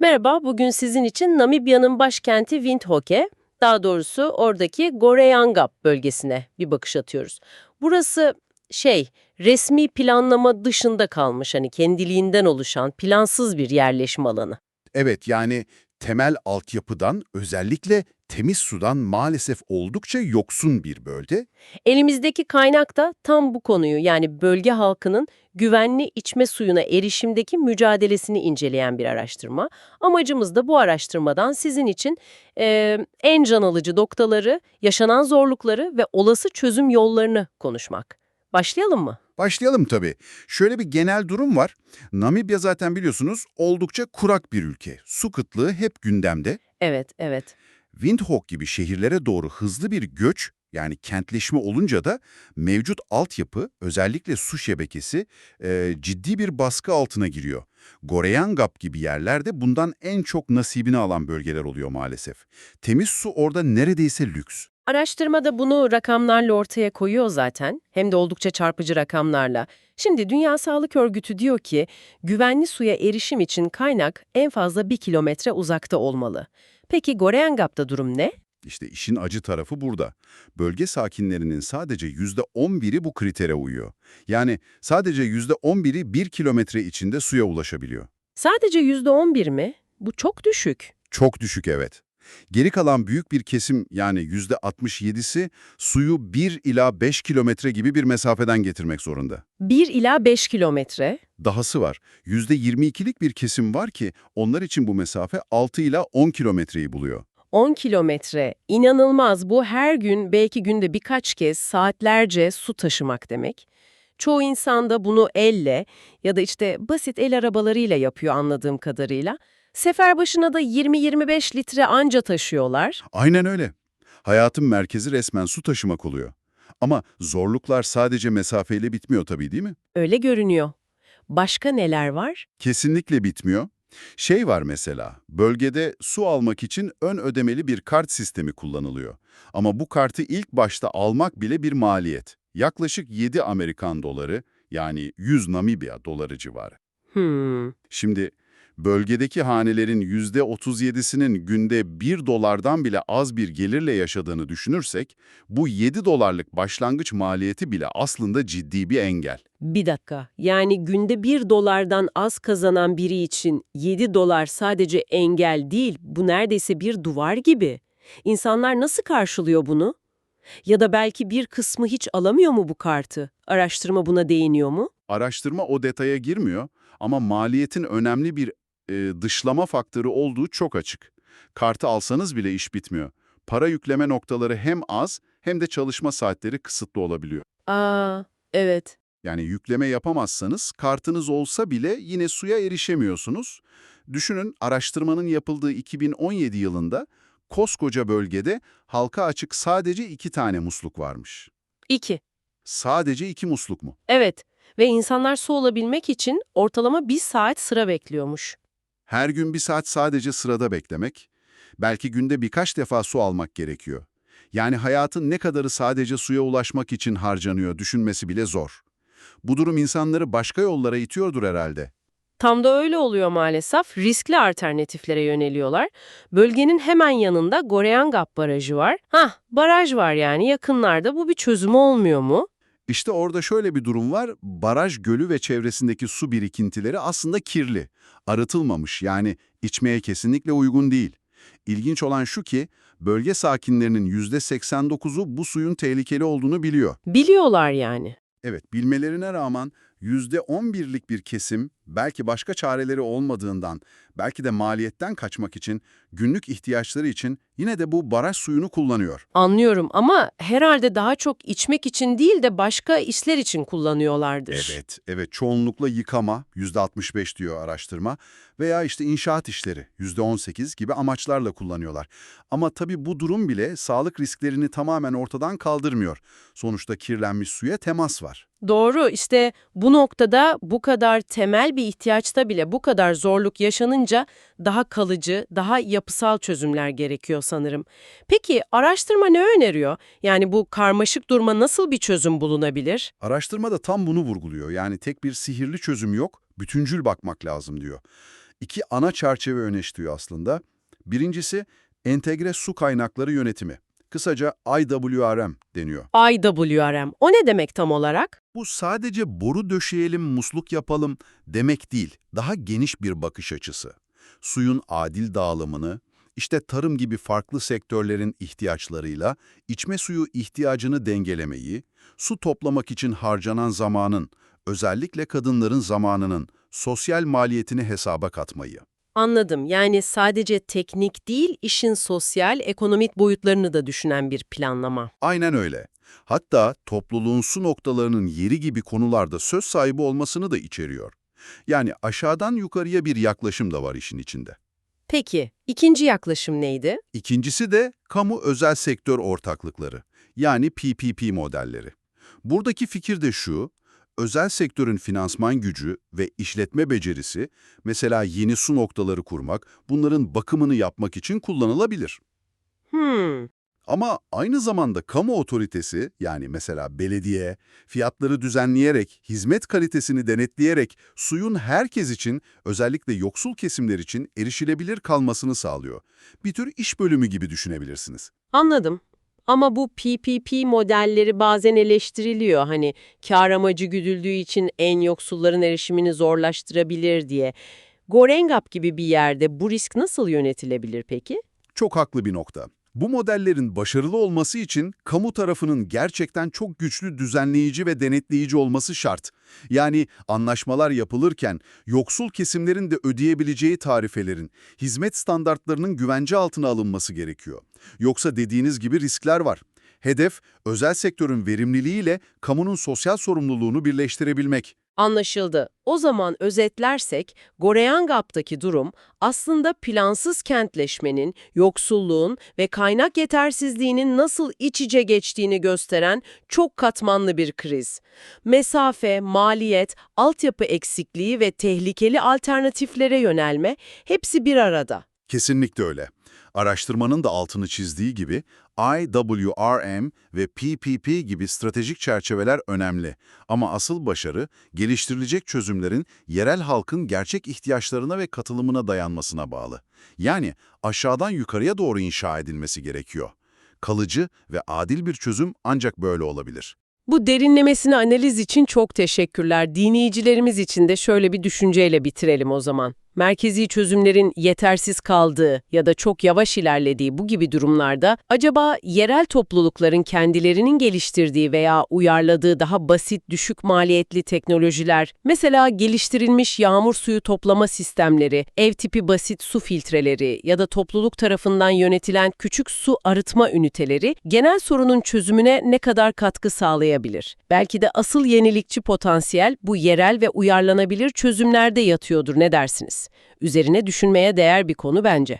Merhaba, bugün sizin için Namibya'nın başkenti Windhoek, daha doğrusu oradaki Goreangab bölgesine bir bakış atıyoruz. Burası şey, resmi planlama dışında kalmış hani kendiliğinden oluşan plansız bir yerleşim alanı. Evet yani temel altyapıdan özellikle temiz sudan maalesef oldukça yoksun bir bölge. Elimizdeki kaynak da tam bu konuyu yani bölge halkının güvenli içme suyuna erişimdeki mücadelesini inceleyen bir araştırma. Amacımız da bu araştırmadan sizin için eee, en can alıcı noktaları, yaşanan zorlukları ve olası çözüm yollarını konuşmak. Başlayalım mı? Başlayalım tabii. Şöyle bir genel durum var. Namibya zaten biliyorsunuz oldukça kurak bir ülke. Su kıtlığı hep gündemde. Evet, evet. Windhoek gibi şehirlere doğru hızlı bir göç yani kentleşme olunca da mevcut altyapı özellikle su şebekesi e, ciddi bir baskı altına giriyor. Goreangab gibi yerlerde bundan en çok nasibini alan bölgeler oluyor maalesef. Temiz su orada neredeyse lüks. Araştırmada bunu rakamlarla ortaya koyuyor zaten, hem de oldukça çarpıcı rakamlarla. Şimdi Dünya Sağlık Örgütü diyor ki, güvenli suya erişim için kaynak en fazla bir kilometre uzakta olmalı. Peki Goreangab'da durum ne? İşte işin acı tarafı burada. Bölge sakinlerinin sadece %11'i bu kritere uyuyor. Yani sadece %11'i bir kilometre içinde suya ulaşabiliyor. Sadece %11 mi? Bu çok düşük. Çok düşük evet. Geri kalan büyük bir kesim yani %67'si suyu 1 ila 5 kilometre gibi bir mesafeden getirmek zorunda. 1 ila 5 kilometre. Dahası var. %22'lik bir kesim var ki onlar için bu mesafe 6 ila 10 kilometreyi buluyor. 10 kilometre. İnanılmaz. Bu her gün belki günde birkaç kez saatlerce su taşımak demek. Çoğu insan da bunu elle ya da işte basit el arabalarıyla yapıyor anladığım kadarıyla. Sefer başına da 20-25 litre anca taşıyorlar. Aynen öyle. Hayatın merkezi resmen su taşımak oluyor. Ama zorluklar sadece mesafeyle bitmiyor tabii değil mi? Öyle görünüyor. Başka neler var? Kesinlikle bitmiyor. Şey var mesela, bölgede su almak için ön ödemeli bir kart sistemi kullanılıyor. Ama bu kartı ilk başta almak bile bir maliyet. Yaklaşık 7 Amerikan doları yani 100 Namibya doları civarı. Hmm. Şimdi bölgedeki hanelerin %37'sinin günde 1 dolardan bile az bir gelirle yaşadığını düşünürsek, bu 7 dolarlık başlangıç maliyeti bile aslında ciddi bir engel. Bir dakika. Yani günde 1 dolardan az kazanan biri için 7 dolar sadece engel değil, bu neredeyse bir duvar gibi. İnsanlar nasıl karşılıyor bunu? Ya da belki bir kısmı hiç alamıyor mu bu kartı? Araştırma buna değiniyor mu? Araştırma o detaya girmiyor ama maliyetin önemli bir e, dışlama faktörü olduğu çok açık. Kartı alsanız bile iş bitmiyor. Para yükleme noktaları hem az hem de çalışma saatleri kısıtlı olabiliyor. Aa, evet. Yani yükleme yapamazsanız kartınız olsa bile yine suya erişemiyorsunuz. Düşünün araştırmanın yapıldığı 2017 yılında koskoca bölgede halka açık sadece iki tane musluk varmış. İki. Sadece iki musluk mu? Evet. Ve insanlar su olabilmek için ortalama bir saat sıra bekliyormuş. Her gün bir saat sadece sırada beklemek, belki günde birkaç defa su almak gerekiyor. Yani hayatın ne kadarı sadece suya ulaşmak için harcanıyor düşünmesi bile zor. Bu durum insanları başka yollara itiyordur herhalde. Tam da öyle oluyor maalesef. Riskli alternatiflere yöneliyorlar. Bölgenin hemen yanında Goreangab Barajı var. Hah, baraj var yani yakınlarda. Bu bir çözüm olmuyor mu? İşte orada şöyle bir durum var, baraj gölü ve çevresindeki su birikintileri aslında kirli, arıtılmamış yani içmeye kesinlikle uygun değil. İlginç olan şu ki, bölge sakinlerinin %89'u bu suyun tehlikeli olduğunu biliyor. Biliyorlar yani. Evet, bilmelerine rağmen %11'lik bir kesim, belki başka çareleri olmadığından, belki de maliyetten kaçmak için, günlük ihtiyaçları için yine de bu baraj suyunu kullanıyor. Anlıyorum ama herhalde daha çok içmek için değil de başka işler için kullanıyorlardır. Evet, evet. Çoğunlukla yıkama, %65 diyor araştırma veya işte inşaat işleri, %18 gibi amaçlarla kullanıyorlar. Ama tabii bu durum bile sağlık risklerini tamamen ortadan kaldırmıyor. Sonuçta kirlenmiş suya temas var. Doğru işte bu noktada bu kadar temel bir ihtiyaçta bile bu kadar zorluk yaşanınca daha kalıcı, daha yapısal çözümler gerekiyor sanırım. Peki araştırma ne öneriyor? Yani bu karmaşık duruma nasıl bir çözüm bulunabilir? Araştırma da tam bunu vurguluyor. Yani tek bir sihirli çözüm yok, bütüncül bakmak lazım diyor. iki ana çerçeve öne aslında. Birincisi entegre su kaynakları yönetimi. Kısaca IWRM deniyor. IWRM. O ne demek tam olarak? Bu sadece boru döşeyelim, musluk yapalım demek değil. Daha geniş bir bakış açısı. Suyun adil dağılımını, işte tarım gibi farklı sektörlerin ihtiyaçlarıyla içme suyu ihtiyacını dengelemeyi, su toplamak için harcanan zamanın, özellikle kadınların zamanının sosyal maliyetini hesaba katmayı. Anladım. Yani sadece teknik değil, işin sosyal, ekonomik boyutlarını da düşünen bir planlama. Aynen öyle. Hatta topluluğun su noktalarının yeri gibi konularda söz sahibi olmasını da içeriyor. Yani aşağıdan yukarıya bir yaklaşım da var işin içinde. Peki, ikinci yaklaşım neydi? İkincisi de kamu özel sektör ortaklıkları, yani PPP modelleri. Buradaki fikir de şu, özel sektörün finansman gücü ve işletme becerisi, mesela yeni su noktaları kurmak, bunların bakımını yapmak için kullanılabilir. Hmm, Ama aynı zamanda kamu otoritesi, yani mesela belediye, fiyatları düzenleyerek, hizmet kalitesini denetleyerek suyun herkes için, özellikle yoksul kesimler için erişilebilir kalmasını sağlıyor. Bir tür iş bölümü gibi düşünebilirsiniz. anladım. Ama bu PPP modelleri bazen eleştiriliyor. Hani kar amacı güdüldüğü için en yoksulların erişimini zorlaştırabilir diye. Gorengap gibi bir yerde bu risk nasıl yönetilebilir peki? Çok haklı bir nokta. Bu modellerin başarılı olması için kamu tarafının gerçekten çok güçlü düzenleyici ve denetleyici olması şart. Yani anlaşmalar yapılırken yoksul kesimlerin de ödeyebileceği tarifelerin, hizmet standartlarının güvence altına alınması gerekiyor. Yoksa dediğiniz gibi riskler var. Hedef, özel sektörün verimliliğiyle kamunun sosyal sorumluluğunu birleştirebilmek. Anlaşıldı. O zaman özetlersek, Goreyangap'taki durum aslında plansız kentleşmenin, yoksulluğun ve kaynak yetersizliğinin nasıl iç içe geçtiğini gösteren çok katmanlı bir kriz. Mesafe, maliyet, altyapı eksikliği ve tehlikeli alternatiflere yönelme hepsi bir arada. Kesinlikle öyle. Araştırmanın da altını çizdiği gibi IWRM ve PPP gibi stratejik çerçeveler önemli. Ama asıl başarı geliştirilecek çözümlerin yerel halkın gerçek ihtiyaçlarına ve katılımına dayanmasına bağlı. Yani aşağıdan yukarıya doğru inşa edilmesi gerekiyor. Kalıcı ve adil bir çözüm ancak böyle olabilir. Bu derinlemesine analiz için çok teşekkürler. Dinleyicilerimiz için de şöyle bir düşünceyle bitirelim o zaman. Merkezi çözümlerin yetersiz kaldığı ya da çok yavaş ilerlediği bu gibi durumlarda acaba yerel toplulukların kendilerinin geliştirdiği veya uyarladığı daha basit, düşük maliyetli teknolojiler, mesela geliştirilmiş yağmur suyu toplama sistemleri, ev tipi basit su filtreleri ya da topluluk tarafından yönetilen küçük su arıtma üniteleri genel sorunun çözümüne ne kadar katkı sağlayabilir? Belki de asıl yenilikçi potansiyel bu yerel ve uyarlanabilir çözümlerde yatıyordur ne dersiniz? Üzerine düşünmeye değer bir konu bence.